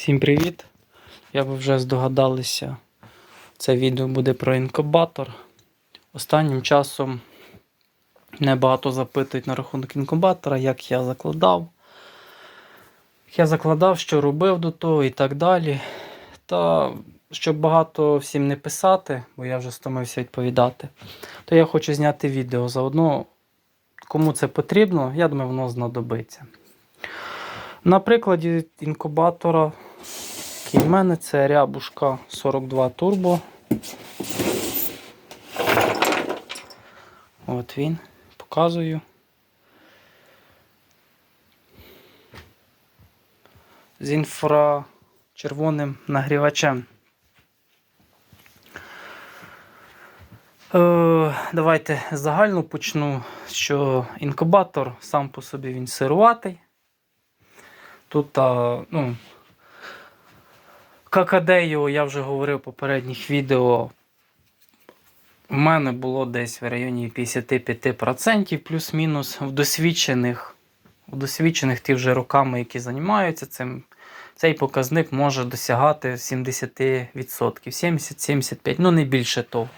Всім привіт! Я ви вже здогадалися, це відео буде про інкубатор. Останнім часом небагато запитують на рахунок інкубатора, як я закладав. Як я закладав, що робив до того і так далі. Та щоб багато всім не писати, бо я вже стомився відповідати, то я хочу зняти відео. Заодно, кому це потрібно, я думаю, воно знадобиться. На прикладі інкубатора, який в мене, це рябушка 42 Turbo. От він, показую. З інфрачервоним нагрівачем. Е, давайте загально почну, що інкубатор сам по собі він сируватий. Тут, ну, какадею я вже говорив в попередніх відео. У мене було десь в районі 55% плюс-мінус в досвідчених, в досвідчених ті вже роками, які займаються цим. Цей показник може досягати 70%, 70-75%, ну не більше того.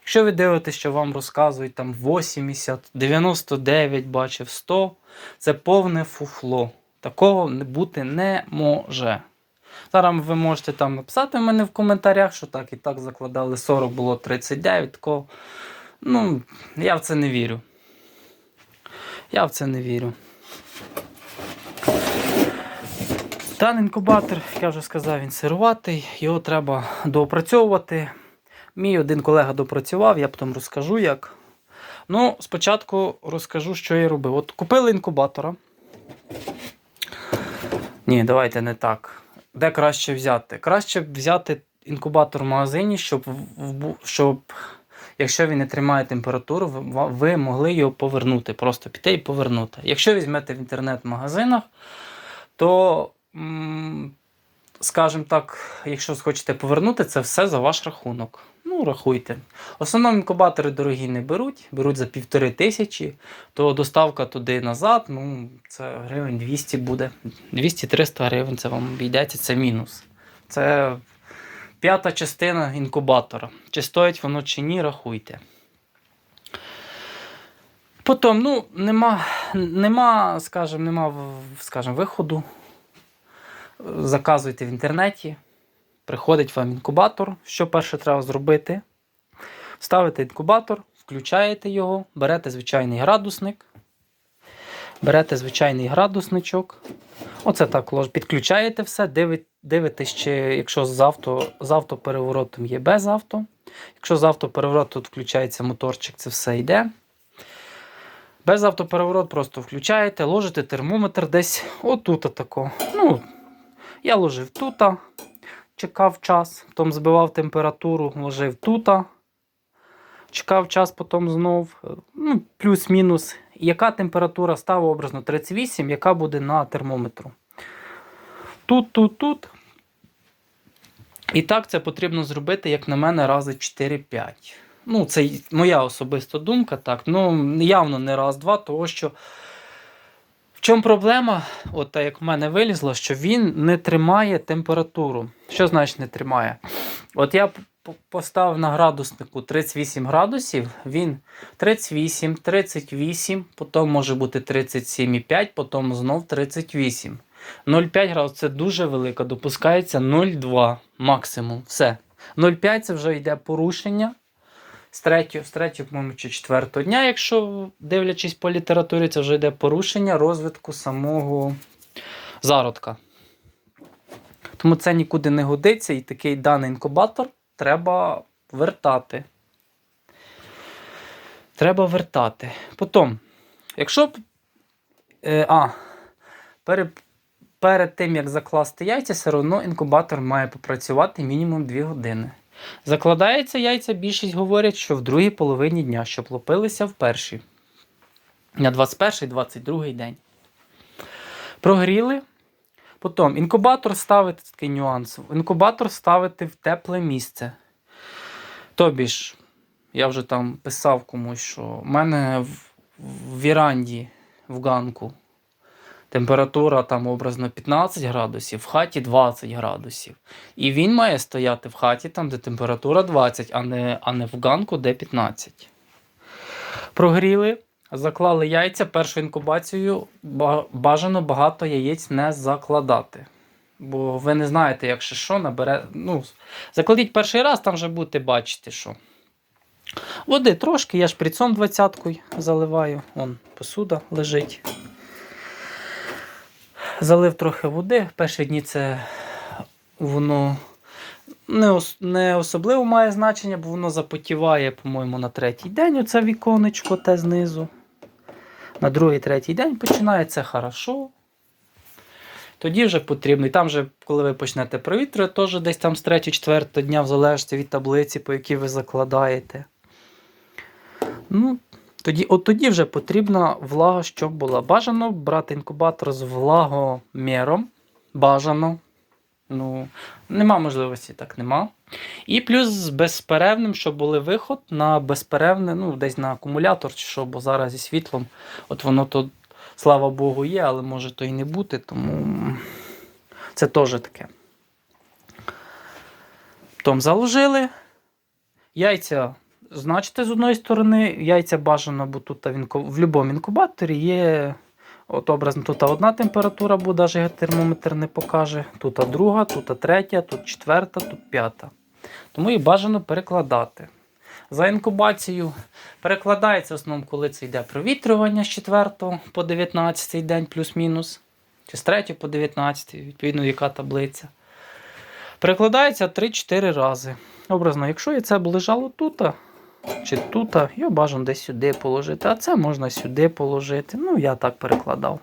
Якщо ви дивитесь, що вам розказують там 80, 99, бачив 100, це повне фуфло. Такого бути не може. Зараз ви можете там написати в мене в коментарях, що так і так закладали 40, було 39. Такого. Ну, я в це не вірю. Я в це не вірю. Даний інкубатор, я вже сказав, він сируватий, його треба доопрацьовувати. Мій один колега допрацював, я потім розкажу як. Ну, спочатку розкажу, що я робив. От купили інкубатора. Ні, давайте не так. Де краще взяти? Краще взяти інкубатор в магазині, щоб, щоб якщо він не тримає температуру, ви, могли його повернути. Просто піти і повернути. Якщо візьмете в інтернет-магазинах, то, скажімо так, якщо хочете повернути, це все за ваш рахунок. Ну, рахуйте. Основному інкубатори дорогі не беруть, беруть за півтори тисячі, то доставка туди назад, ну, це гривень 200 буде. 200-300 гривень це вам обійдеться, це мінус. Це п'ята частина інкубатора. Чи стоїть воно чи ні, рахуйте. Потім, ну, нема, нема, скажімо, нема скажімо, виходу. Заказуйте в інтернеті. Приходить вам інкубатор. Що перше треба зробити? Ставите інкубатор, включаєте його, берете звичайний градусник. Берете звичайний градусничок. Оце так підключаєте все, дивитесь, чи якщо з, авто, з автопереворотом є без авто. Якщо з автопереворотом тут включається моторчик, це все йде. Без автопереворот просто включаєте, ложите термометр десь отут тако. Ну, я ложив тут, чекав час, потім збивав температуру, ложив тут. Чекав час, потім знов. е, Ну, плюс-мінус. Яка температура стала образно 38, яка буде на термометру. Тут, тут, тут. І так це потрібно зробити, як на мене, рази 4-5. Ну, це моя особиста думка, так. Ну, явно не раз-два, того що. В чому проблема? От так як в мене вилізло, що він не тримає температуру. Що значить не тримає? От я поставив на градуснику 38 градусів, він 38, 38, потім може бути 37,5, потім знов 38. 0,5 градусів це дуже велика, допускається 0,2 максимум. Все. 0,5 це вже йде порушення. З третього, з третього, по-моєму, чи четвертого дня, якщо дивлячись по літературі, це вже йде порушення розвитку самого зародка. Тому це нікуди не годиться, і такий даний інкубатор треба вертати. Треба вертати. Потім, якщо. Е, а, перед, перед тим, як закласти яйця, все одно інкубатор має попрацювати мінімум 2 години. Закладається яйця, більшість говорять, що в другій половині дня, щоб лопилися в першій. На 21-22 день. Прогріли. Потім інкубатор ставити такий нюанс. Інкубатор ставити в тепле місце. Тобі ж, я вже там писав комусь, що в мене в, в віранді в ганку температура там образно 15 градусів, в хаті 20 градусів. І він має стояти в хаті там, де температура 20, а не, а не в ганку, де 15. Прогріли, заклали яйця. Першу інкубацію бажано багато яєць не закладати. Бо ви не знаєте, якщо що, набере. Ну, закладіть перший раз, там вже будете бачити, що. Води трошки, я шприцом двадцяткою заливаю. Вон посуда лежить. Залив трохи води. Перші дні це воно не, не особливо має значення, бо воно запотіває, по-моєму, на третій день оце віконечко те знизу. На другий, третій день починається хорошо. Тоді вже потрібно. І там вже, коли ви почнете провітрювати, теж десь там з 3-4 дня, в залежності від таблиці, по якій ви закладаєте. Ну, тоді, от тоді вже потрібна влага, щоб була. Бажано брати інкубатор з влагоміром. Бажано. Ну, нема можливості, так нема. І плюс з безперервним, щоб були виход на безперервне, ну, десь на акумулятор, чи що, бо зараз зі світлом, от воно то, слава Богу, є, але може то і не бути, тому це теж таке. Том заложили. Яйця, значите, з одної сторони, яйця бажано, бо тут в, інку... в будь-якому інкубаторі є. От образно, тут одна температура буде, навіть термометр не покаже. Тут друга, тут третя, тут четверта, тут п'ята. Тому їх бажано перекладати. За інкубацію перекладається в основному, коли це йде провітрювання з 4 по 19 день плюс-мінус. Чи з 3 по 19, відповідно, яка таблиця. Перекладається 3-4 рази. Образно, якщо яйце б лежало тут, чи тут, його бажано десь сюди положити, а це можна сюди положити. Ну, я так перекладав.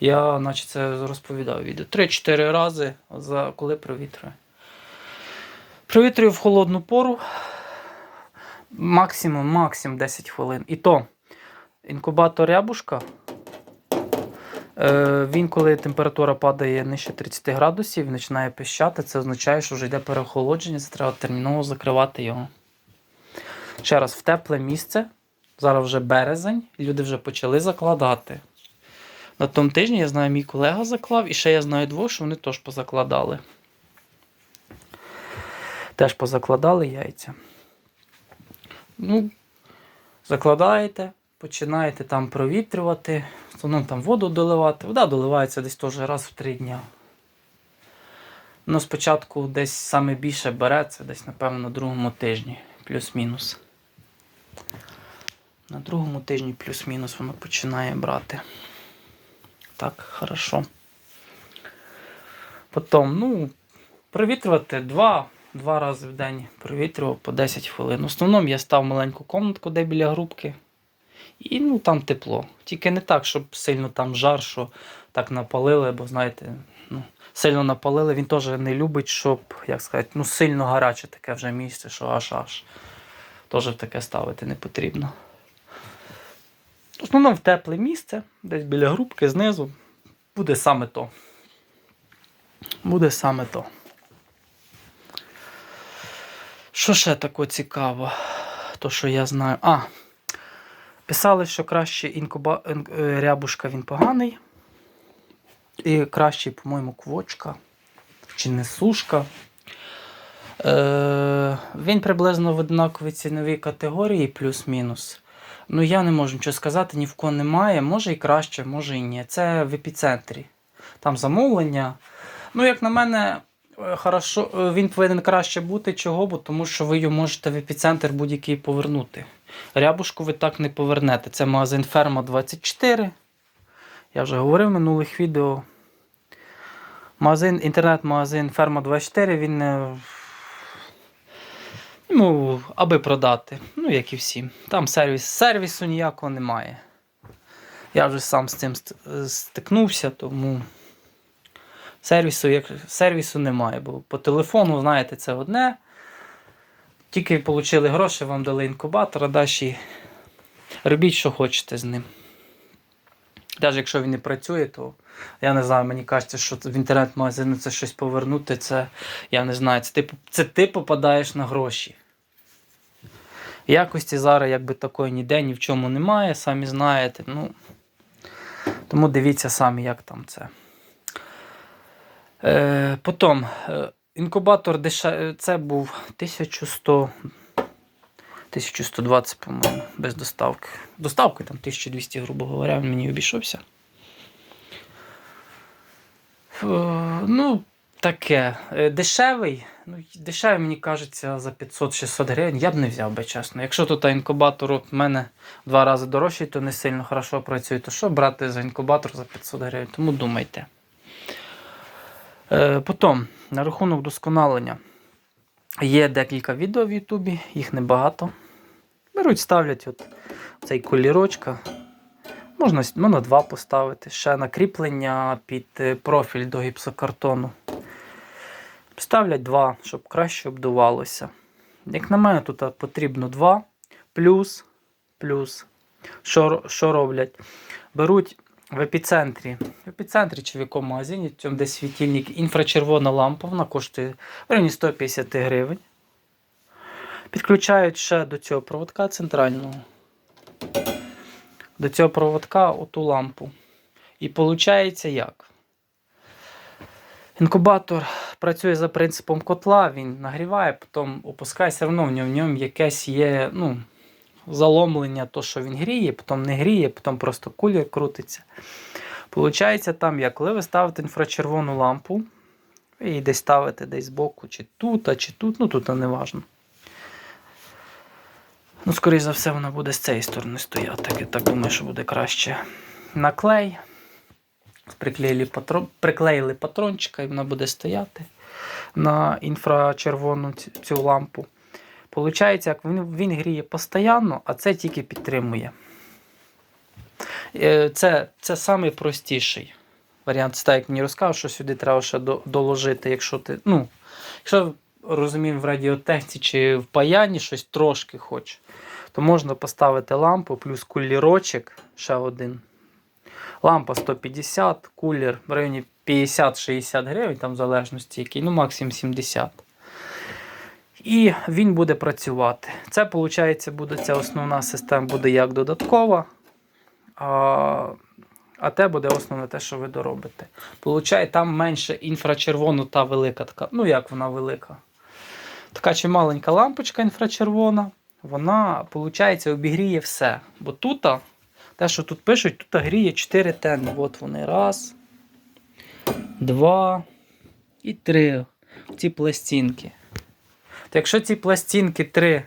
Я, наче це розповідав відео. 3-4 рази, за коли провітрюю. Провітрюю в холодну пору. Максимум, максимум 10 хвилин. І то інкубатор рябушка. Е, він, коли температура падає нижче 30 градусів, починає пищати, це означає, що вже йде переохолодження, це треба терміново закривати його. Ще раз, в тепле місце. Зараз вже березень, люди вже почали закладати. На тому тижні я знаю, мій колега заклав, і ще я знаю двох, що вони теж позакладали. Теж позакладали яйця. Ну, закладаєте, починаєте там провітрювати, в основному там воду доливати. Вода доливається десь теж раз в три дня. Ну, спочатку десь саме більше береться, десь, напевно, на другому тижні, плюс-мінус. На другому тижні плюс-мінус воно починає брати. Так, хорошо. Потім, ну, провітрювати два, два рази в день провітрював по 10 хвилин. В основному я став маленьку комнатку, де біля грубки. І ну, там тепло. Тільки не так, щоб сильно там жар, що так напалили, бо знаєте, ну, сильно напалили. Він теж не любить, щоб, як сказати, ну, сильно гаряче таке вже місце, що аж аж. Теж в таке ставити не потрібно. В основному в тепле місце, десь біля грубки знизу, буде саме то. Буде саме то. Що ще таке цікаво? То, що я знаю. А, писали, що краще інкуба... е, рябушка він поганий. І краще, по-моєму, квочка. Чи несушка. Е, він приблизно в однаковій ціновій категорії, плюс-мінус. Ну, я не можу нічого сказати, ні в кого немає. Може і краще, може і ні. Це в епіцентрі. Там замовлення. Ну, як на мене, е, хорошо, е, він повинен краще бути. Чого? Бо тому що ви його можете в епіцентр будь-який повернути. Рябушку ви так не повернете. Це магазин Ферма 24. Я вже говорив в минулих відео. Магазин, інтернет-магазин Ферма 24, він. Ну, аби продати. Ну, як і всі. Там сервіс, сервісу ніякого немає. Я вже сам з цим стикнувся, тому сервісу, як, сервісу немає. Бо по телефону, знаєте, це одне. Тільки отримали гроші, вам дали інкубатор, а далі робіть, що хочете з ним. Навіть якщо він не працює, то я не знаю, мені кажеться, що в інтернет-магазину це щось повернути, це я не знаю, це ти, це ти попадаєш на гроші. Якості зараз якби такої ніде ні в чому немає, самі знаєте. Ну, Тому дивіться самі, як там це. Е, потім, е, інкубатор деше... це був 1100. 1120, по-моєму, без доставки. Доставки там 1200, грубо говоря, він мені обійшовся. Е, Ну, таке. Е, Дешевий. Ну, дешевий, мені кажеться, за 500-600 гривень. Я б не взяв би, чесно. Якщо тут інкубатор в мене в два рази дорожчий, то не сильно хорошо працює, то що брати за інкубатор за 500 гривень? Тому думайте. Е, Потім, на рахунок вдосконалення. Є декілька відео в Ютубі, їх небагато. Беруть, ставлять от цей колірочка. Можна, можна два поставити. Ще накріплення під е, профіль до гіпсокартону. Ставлять два, щоб краще обдувалося. Як на мене, тут потрібно два. Плюс. Плюс. Що, що роблять? Беруть в епіцентрі. В епіцентрі чи в якому магазині, там де світильник, інфрачервона лампа, вона коштує в районі 150 гривень. Підключають ще до цього проводка центрального. До цього проводка оту лампу. І виходить як? Інкубатор працює за принципом котла, він нагріває, потім опускає, все одно в ньому, в ньому якесь є ну, заломлення, то, що він гріє, потім не гріє, потім просто кулер крутиться. Получається там, як коли ви ставите інфрачервону лампу, її десь ставите десь збоку, чи тут, а чи тут, ну тут не важно. Ну, скоріше за все, вона буде з цієї сторони стояти. Я так думаю, що буде краще. Наклей. Приклеїли, патрон, приклеїли патрончика і вона буде стояти на інфрачервону цю лампу. Получається, як він, він гріє постійно, а це тільки підтримує. Е, Це, це найпростіший варіант. Це так, як мені розказав, що сюди треба ще доложити, якщо ти. Ну, якщо розумів в радіотехніці чи в паянні щось трошки хоче, то можна поставити лампу плюс кулірочок ще один. Лампа 150, кулер в районі 50-60 гривень, там в залежності який, ну максимум 70. І він буде працювати. Це, виходить, буде ця основна система буде як додаткова. А, а те буде основне те, що ви доробите. Получає, там менше інфрачервону та велика така. Ну, як вона велика? Така чи маленька лампочка інфрачервона, вона, виходить, обігріє все. Бо тут, те, що тут пишуть, тут гріє 4 тени. От вони. Раз, два і три. Ці пластинки. То якщо ці пластинки три,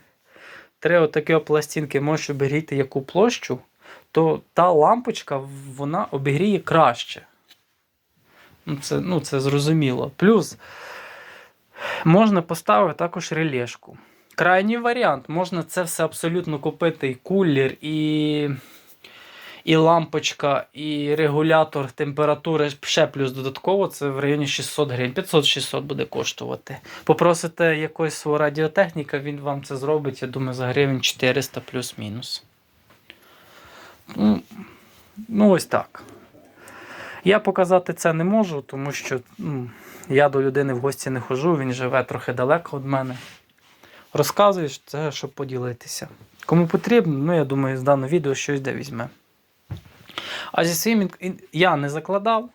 три отакі пластинки можуть обігріти яку площу, то та лампочка вона обігріє краще. Ну, це, ну, це зрозуміло. Плюс можна поставити також релешку. Крайній варіант, можна це все абсолютно купити і кулер, і, і лампочка, і регулятор температури ще плюс додатково, це в районі 600 гривень. 500-600 буде коштувати. Попросите якогось свого радіотехніка, він вам це зробить, я думаю, за гривень 400 плюс-мінус. Ну, ось так. Я показати це не можу, тому що ну, я до людини в гості не ходжу, він живе трохи далеко від мене. Розказуєш це, щоб поділитися. Кому потрібно, ну я думаю, з даного відео щось де візьме. А зі своїм я не закладав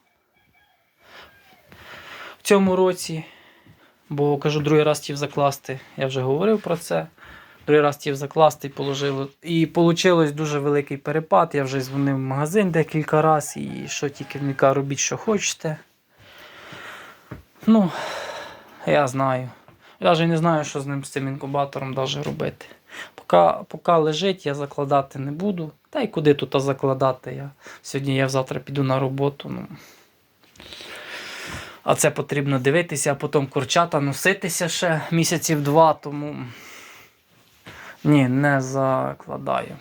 в цьому році, бо кажу, другий раз хотів закласти. Я вже говорив про це. Другий раз хотів закласти і положили. І вийшло дуже великий перепад. Я вже дзвонив в магазин декілька разів, і що тільки мені кажуть, робіть, що хочете. Ну, я знаю. Я навіть не знаю, що з ним з цим інкубатором даже робити. Поки, поки лежить, я закладати не буду. Та й куди тут закладати? Я сьогодні я завтра піду на роботу. Ну. А це потрібно дивитися, а потім курчата носитися ще місяців два, тому ні, не закладаю.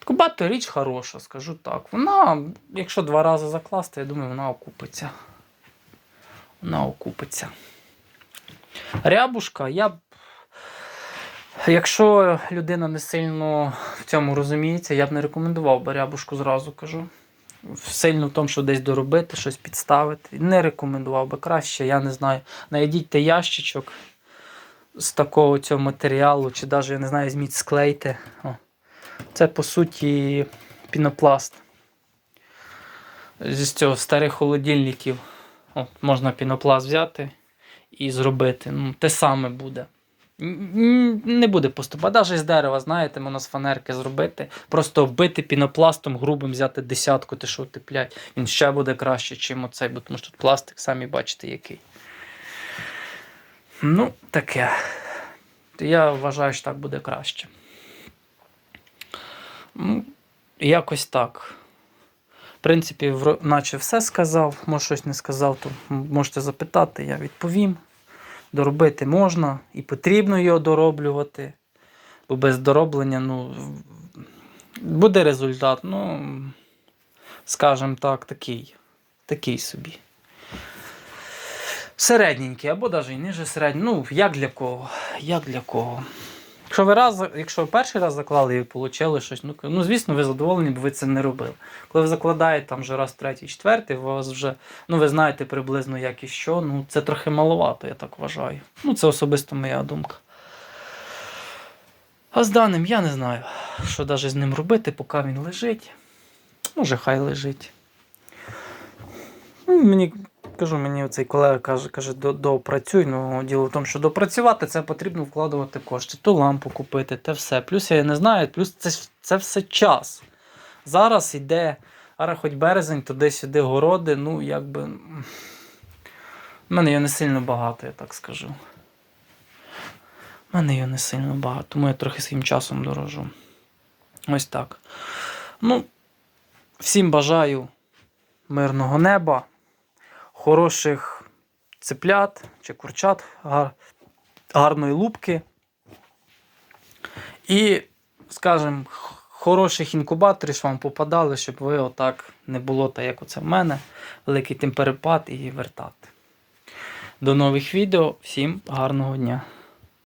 Інкубатор річ хороша, скажу так. Вона, якщо два рази закласти, я думаю, вона окупиться. Вона окупиться. Рябушка, я. Якщо людина не сильно в цьому розуміється, я б не рекомендував би рябушку зразу кажу. Сильно в тому, що десь доробити, щось підставити. Не рекомендував би краще, я не знаю. Найдіть те ящичок з такого цього матеріалу, чи навіть, я не знаю, візьміть склейте. О. Це по суті пінопласт. зі цього старих холодильників от, можна пінопласт взяти і зробити. Ну, те саме буде. Не буде поступати. Навіть з дерева, знаєте, можна з фанерки зробити. Просто оббити пінопластом грубим, взяти десятку, те, що утеплять. Він ще буде краще, чим оцей, бо тому що тут пластик, самі бачите, який. Ну, таке. Я вважаю, що так буде краще. Ну, якось так. В принципі, наче все сказав. Може, щось не сказав, то можете запитати, я відповім. Доробити можна і потрібно його дороблювати. Бо без дороблення, ну, буде результат, ну, скажімо так, такий. Такий собі. Середненький, або навіть і ниже середній. Ну, як для кого? Як для кого? Якщо ви раз, якщо ви перший раз заклали і отримали щось, ну, ну звісно, ви задоволені, бо ви це не робили. Коли ви закладаєте там вже раз, третій, четвертий, у вас вже, ну ви знаєте приблизно як і що, ну це трохи маловато, я так вважаю. Ну, це особисто моя думка. А з даним я не знаю, що навіть з ним робити, поки він лежить. Може, хай лежить. Ну, мені кажу, мені оцей колега каже, каже, допрацюй. Ну, діло в тому, що допрацювати це потрібно вкладувати кошти. Ту лампу купити, те все. Плюс я не знаю, плюс це, це все час. Зараз йде, ара хоч березень, туди-сюди городи, ну якби. В мене його не сильно багато, я так скажу. У мене його не сильно багато, тому я трохи своїм часом дорожу. Ось так. Ну, всім бажаю мирного неба, хороших цеплят чи курчат, гар- гарної лупки. І, скажімо, хороших інкубаторів щоб вам попадали, щоб ви отак не було так, як оце в мене, великий темперепад і вертати. До нових відео. Всім гарного дня!